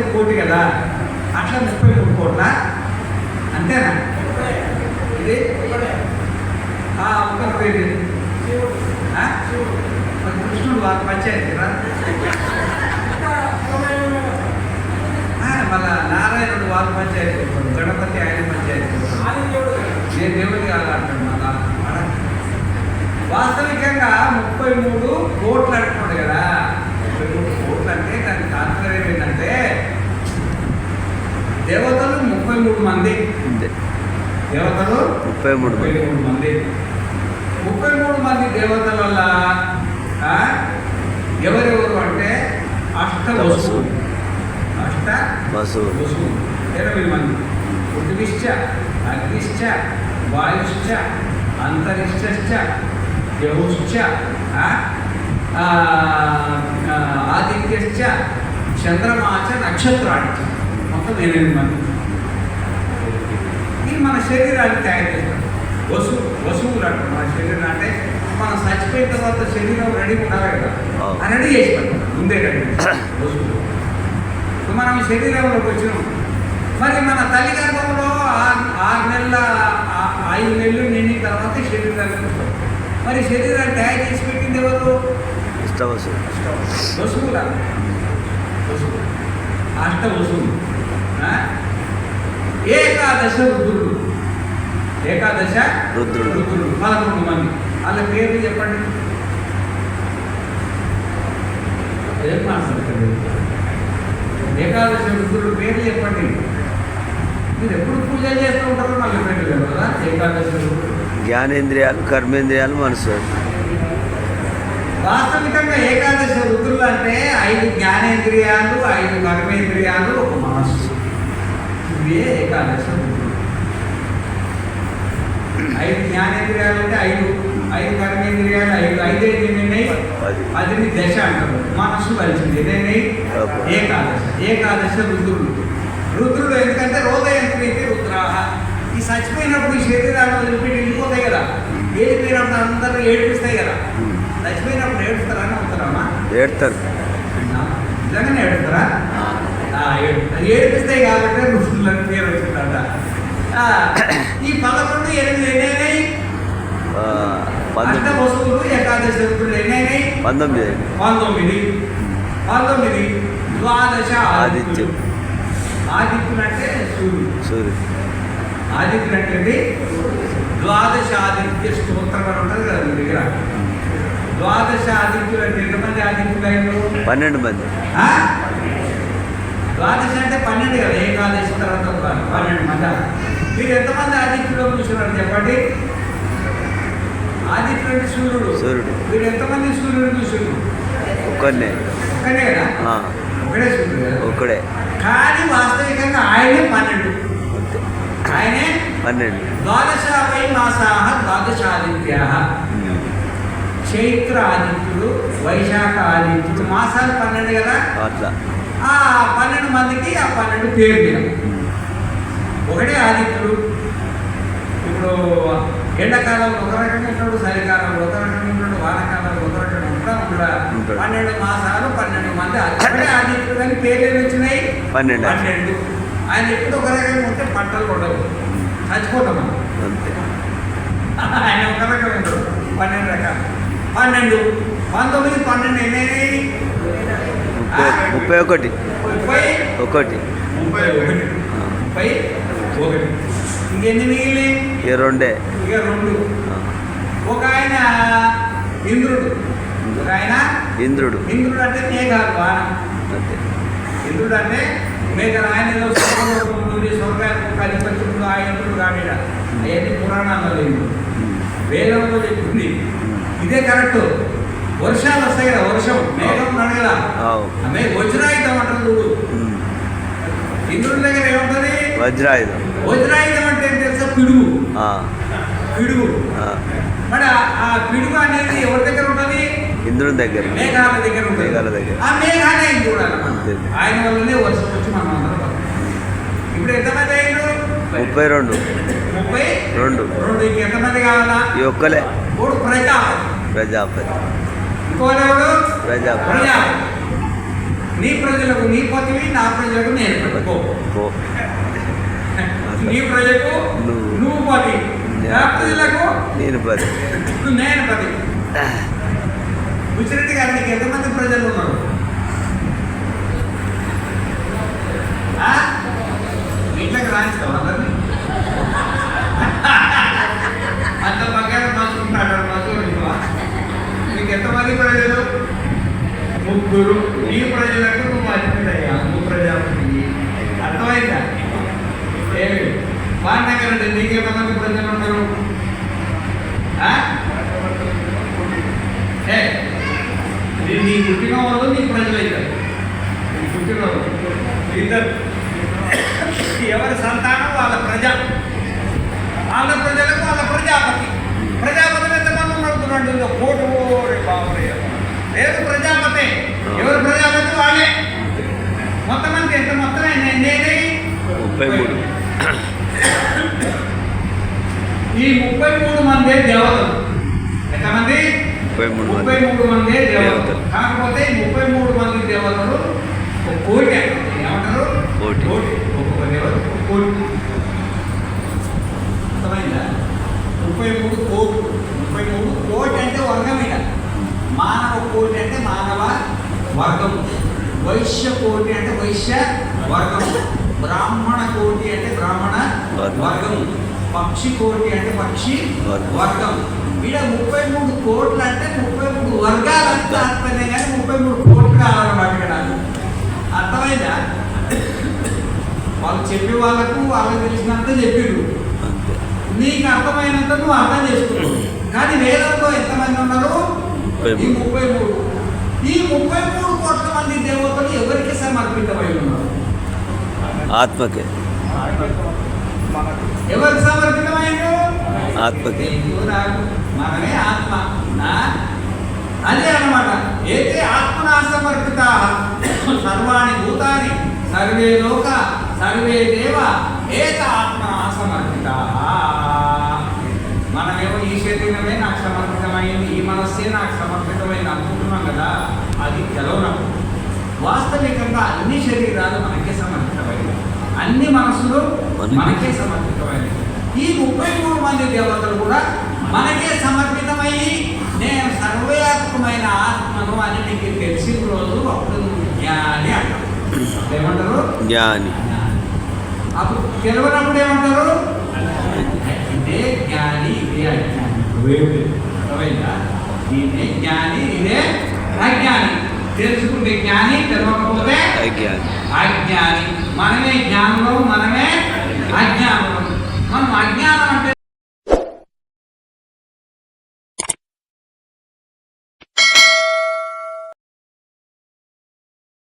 ఒక కోటి కదా? అట్లా ముప్పై మూడు కోట్ల? అంతేనా? ఇది? ఆ, పేరు కృష్ణుడు వాళ్ళ పంచాయతీ రా మళ్ళా నారాయణుడు వాళ్ళ పంచాయతీ గణపతి ఆయన పంచాయతీ నేను దేవుడు కాదు మళ్ళా? వాస్తవికంగా ముప్పై మూడు కోట్లు అంటున్నాడు కదా ముప్పై మూడు కోట్లు అంటే దాని తాత్పర్యం ఏంటంటే దేవతలు ముప్పై మూడు మంది. దేవతలు ముప్పై మూడు ముప్పై మంది. మూడు మంది. ముప్పై మూడు మంది దేవతల వల్ల ఎవరెవరు అంటే అష్ట వసువు అష్ట వసువు వసువు ఎనభై మంది. పృథివిశ్చ అగ్నిశ్చ వాయుశ్చ అంతరిక్షశ్చ యహుశ్చ ఆదిత్యశ్చ చంద్రమాచ నక్షత్రాణి. మొత్తం ఎనిమిది మంది. ఇది మన శరీరాన్ని తయారు చేస్తాం వసువు వసువులు అంటారు మన శరీరం అంటే మనం చచ్చిపోయిన తర్వాత శరీరం రెడీ ఉండాలి కదా. రెడీ చేసి పెడతాం ముందే రెడీ వసువులు మనం శరీరంలోకి వచ్చినాం. మరి మన తల్లి గర్భంలో ఆరు నెలల ఐదు నెలలు నిండిన తర్వాత శరీరానికి వస్తాం. మరి శరీరాన్ని తయారు చేసి పెట్టింది ఎవరు? వసువు వసువుల వసువు అష్ట వసువులు ఆ? ఏకాదశ రుద్రుడు. ఏకాదశ రుద్రుడు. రుద్రుడు. పదకొండు మంది. వాళ్ళ పేర్లు చెప్పండి. ఏం మాట్లాడతారు? ఏకాదశ రుద్రుడు పేర్లు చెప్పండి. మీరు ఎప్పుడు పూజ చేస్తూ ఉంటారో మళ్ళీ పేర్లు కదా. ఏకాదశ రుద్రుడు. జ్ఞానేంద్రియాలు కర్మేంద్రియాలు మనసు. వాస్తవికంగా ఏకాదశ రుద్రులు అంటే ఐదు జ్ఞానేంద్రియాలు ఐదు కర్మేంద్రియాలు ఒక మనస్సు. ఇవే ఏకాదశ ఐదు జ్ఞానేంద్రియాలు అంటే ఐదు. ఐదు కర్మేంద్రియాలు ఐదు ఐదే ఎన్ని పది. పదిని దశ అంటారు. మనస్సు కలిసింది. ఓకే. ఏకాదశ. ఏకాదశ. రుద్రులు రుద్రుడు. ఎందుకంటే రోదయంత్రీతి రుద్రాహ. ఈ చచ్చిపోయినప్పుడు ఈ శరీరాన్ని వదిలిపెట్టి వెళ్ళిపోతాయి కదా. వెళ్ళిపోయినప్పుడు అందరూ ఏడిపిస్తాయి కదా. చచ్చిపోయినప్పుడు ఏడుస్తారా అని అవుతారమ్మా ఏడతారు. నిజంగానే ఏడుస్తారా? ఆ, ఏడు- ఏడిపిస్తాయి కాబట్టి రుద్రులని పేరు వచ్చిందట ఈ పదకొండు ఎనిమిది ఎన్నైనాయి అష్ట వస్తువులు ఏకాదశ రుద్రులు ఎన్నైనాయి పంతొమ్మిది పంతొమ్మిది. పంతొమ్మిది. ద్వాదశ. ఆదిత్యులు ఆదిత్యులు అంటే సూర్యుడు. సూర్యుడు. ఆదిత్యులు అంటే? ద్వాదశ ఆదిత్య స్తోత్రం అని ఉంటుంది కదా మీ దగ్గర? ద్వాదశ ఆదిత్యులు అంటే ఎంతమంది ఆదిత్యులు పన్నెండు మంది? ద్వాదశ అంటే పన్నెండు కదా ఏకాదశి తర్వాత పన్నెండు మంది. మీరు ఎంతమంది ఆదిత్యులు చూసినారు చెప్పండి? ఆదిత్యుడు అంటే సూర్యుడు. సూర్యుడు. మీరు ఎంతమంది సూర్యుడు చూసారు ఒక్కనే ఒక్కడే కదా? ఒకడే సూర్యుడు కదా? ఒక్కడే. కానీ వాస్తవికంగా ఆయనే పన్నెండు. ఆయనే పన్నెండు. ద్వాదశ వై మాసాహ ద్వాదశాదిత్య. చైత్ర ఆదిత్యుడు వైశాఖ ఆదిత్యుడు మాసాలు పన్నెండు కదా? అట్లా. ఆ పన్నెండు మందికి ఆ పన్నెండు పేర్లు. ఒకటే ఆదిత్యుడు. ఇప్పుడు ఎండాకాలంలో ఒక రకంగా ఉంటాడు చలికాలంలో ఒక రకంగా ఉంటాడు వానాకాలంలో ఒక రకంగా ఉంటా ఉంటాడు ఉంటాడు. పన్నెండు మాసాలు పన్నెండు మంది. ఒకటే ఆదిత్యుడు కానీ పేర్లు ఏమి వచ్చినాయి? పన్నెండు. పన్నెండు. ఆయన ఎప్పుడు ఒక రకంగా ఉంటే పంటలు ఉండవు చచ్చిపోతాం ఆయన ఒక రకంగా ఉంటాడు పన్నెండు రకాలు. పన్నెండు. పంతొమ్మిది పన్నెండు ఎన్ని ముప్పై ముప్పై ఒకటి. ఒకటి. ఇక రెండే. ఒక ఆయన ఇంద్రుడు. ఇంద్రుడు. ఇంద్రుడు అంటే మేఘాలు వానం ఇంద్రుడు అంటే మేఘాలు. ఆయన ఏదో స్వర్గంలో స్వర్గానికి అధిపత్యుడు ఆ ఇంద్రుడు కానీడ అవన్నీ పురాణాల్లో లేదు. వేదంలో చెప్తుంది ఇదే కరెక్ట్. వర్షాలు వస్తాయి కదా వర్షం. మేఘం అవు ఆమె వజ్రాయుధం అంటారు చూడు. ఇంద్రుడి దగ్గర ఏముంటుంది? వజ్రాయుధం. వజ్రాయుధం అంటే తెలుసా? పిడుగు. పిడుగు. ఆ. మరి ఆ- పిడుగు అనేది ఎవరి దగ్గర ఉంటుంది? ఇంద్రుని దగ్గర. మేఘాల దగ్గర ఉంటుంది. మేఘాల దగ్గర. ఆ మేఘాన్ని ఆయన చూడాలి. ఆయన వల్లనే వర్షం వచ్చి మనం అందరం. ఇప్పుడు ఎంతమంది అయ్యారు ముప్పై రెండు. ముప్పై రెండు. రెండు. ఇంక ఎంతమంది కావాలా? ఈ ఒక్కలే. మూడు ప్రజాపతి. ప్రజాపతి. ప్రజాపతి ప్రజాపతి నీ ప్రజలకు నీ పతివి నా ప్రజలకు నేను పతి పో. నీ ప్రజలకు నువ్వు. పతి నా ప్రజలకు నేను పది నేను పతి బుచ్చిరెడ్డి గారు నీకు ఎంతమంది ప్రజలు ఉన్నారు? ఇంట్లోకి రాయిస్తావు అందరినీ అంత పక్కన మనుకుంటాడు మధురు నీకు ఎంతమంది ప్రజలు ముగ్గురు నీ ప్రజలకు నువ్వు అధిపతయ్యా నువ్వు ప్రజాపతి అర్థమైందా ఏమి వాడినగర్ అంటే నీకెంతమంది ప్రజలు ఉన్నారు ఆ? ఏ నీ నీ పుట్టిన వాళ్ళు నీ ప్రజలు అవుతారు. నీ పుట్టిన ఇద్దరు. ఎవరి సంతానం వాళ్ళ ప్రజ. వాళ్ళ ప్రజలకు వాళ్ళ ప్రజాపతి. ప్రజాపతి ఎంతమంది ఉన్నాడు ఇందులో కోటు లేదు ప్రజాపతి. ఎవరు ప్రజాపతి? వాళ్ళే మొత్తం అంతే ఎంత నేనే ముప్పై మూడు. ఈ ముప్పై మూడు మందే దేవతలు. ఎంతమంది ముప్పై మూడు ముప్పై మంది మూడు మందే దేవతలు. కాకపోతే ముప్పై మూడు మంది దేవతలు కోటి అంటారు. ఏమంటారు? కోటి. ఒక్కొక్క దేవత కోటి. అర్థమైందా? ముప్పై మూడు కోట్లు. ముప్పై మూడు కోటి అంటే వర్గమీద మానవ కోటి అంటే మానవ వర్గం. వైశ్య కోటి అంటే వైశ్య వర్గం. బ్రాహ్మణ కోటి అంటే బ్రాహ్మణ. వర్గం. పక్షి కోటి అంటే పక్షి వర్గం. ఇక్కడ ముప్పై మూడు కోట్లు అంటే ముప్పై మూడు వర్గాలు అంటే తాత్పర్యం కానీ ముప్పై మూడు కోట్లు కావాలన్నమాట ఇక్కడ. అర్థమైందా? వాళ్ళు చెప్పే వాళ్ళకు వాళ్ళకి తెలిసినంత అంతే. నీకు అర్థమైనంత నువ్వు అర్థం చేసుకున్నావు. కానీ వేదంలో ఎంతమంది ఉన్నారు? ఈ. ముప్పై మూడు ఈ ముప్పై మూడు కోట్ల మంది దేవతలు ఎవరికి సమర్పితమై ఉన్నారు? ఆత్మకే. ఎవరికి సమర్పితమైండు ఆత్మకే. ఆత్మ? అదే అన్నమాట. ఏతే ఆత్మనా సమర్పిత సర్వాణి భూతాని సర్వే లోక సర్వే దేవ ఏత ఆత్మనా సమర్పిత మనమేమో ఈ శరీరమే నాకు సమర్పితమైంది ఈ మనస్సే నాకు సమర్పితమైంది అనుకుంటున్నాం కదా అది తెలవనప్పుడు వాస్తవికంగా అన్ని శరీరాలు మనకే సమర్పితమైనవి. అన్ని మనసులు మనకే. మనకే సమర్పితమైనవి. ఈ ముప్పై మూడు మంది దేవతలు కూడా మనకే సమర్పితమయ్యి నేను సర్వయాత్మకమైన ఆత్మను అని నీకు తెలిసిన రోజు అప్పుడు జ్ఞాని అంటారు. ఏమంటారు? జ్ఞాని. అప్పుడు తెలియనప్పుడు ఏమంటారు? ఇదే జ్ఞాని ఇదే అజ్ఞాని ఇదే జ్ఞాని ఇదే అజ్ఞాని. తెలుసుకుంటే జ్ఞాని తెలవకపోతే అజ్ఞాని. అజ్ఞాని. మనమే జ్ఞానంలో మన మనం అజ్ఞానం అంటే